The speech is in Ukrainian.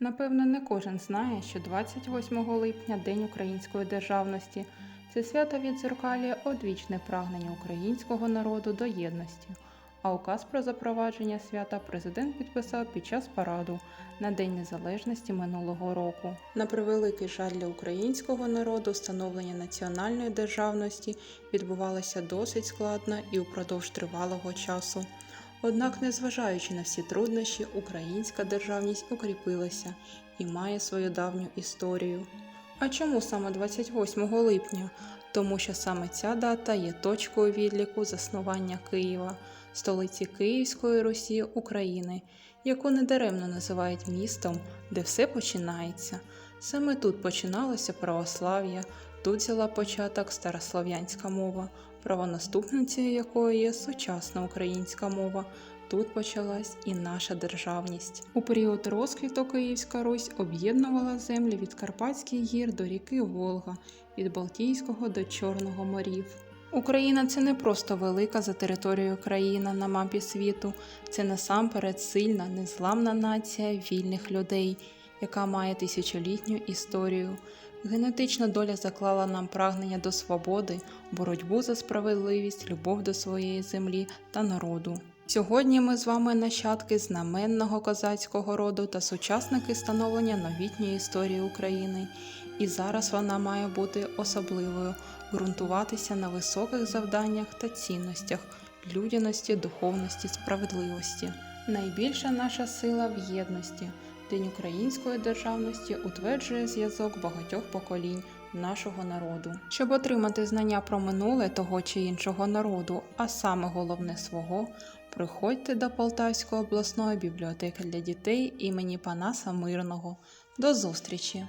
Напевно, не кожен знає, що 28 липня День української державності. Це свято відзеркалює одвічне прагнення українського народу до єдності. А указ про запровадження свята президент підписав під час параду на День Незалежності минулого року. На превеликий жаль для українського народу встановлення національної державності відбувалося досить складно і упродовж тривалого часу. Однак, незважаючи на всі труднощі, українська державність укріпилася і має свою давню історію. А чому саме 28 липня? Тому що саме ця дата є точкою відліку заснування Києва, столиці Київської Русі України, яку недаремно називають містом, де все починається. Саме тут починалося православ'я, тут взяла початок старослов'янська мова, правонаступницею якої є сучасна українська мова. Тут почалась і наша державність. У період розквіту Київська Русь об'єднувала землі від Карпатських гір до ріки Волга, від Балтійського до Чорного морів. Україна це не просто велика за територією країна на мапі світу, це насамперед сильна, незламна нація вільних людей, яка має тисячолітню історію. Генетична доля заклала нам прагнення до свободи, боротьбу за справедливість, любов до своєї землі та народу. Сьогодні ми з вами нащадки знаменного козацького роду та сучасники становлення новітньої історії України. І зараз вона має бути особливою, ґрунтуватися на високих завданнях та цінностях людяності, духовності, справедливості. Найбільша наша сила в єдності. День української державності утверджує зв'язок багатьох поколінь нашого народу. Щоб отримати знання про минуле того чи іншого народу, а саме головне свого, приходьте до Полтавської обласної бібліотеки для дітей імені Панаса Мирного. До зустрічі!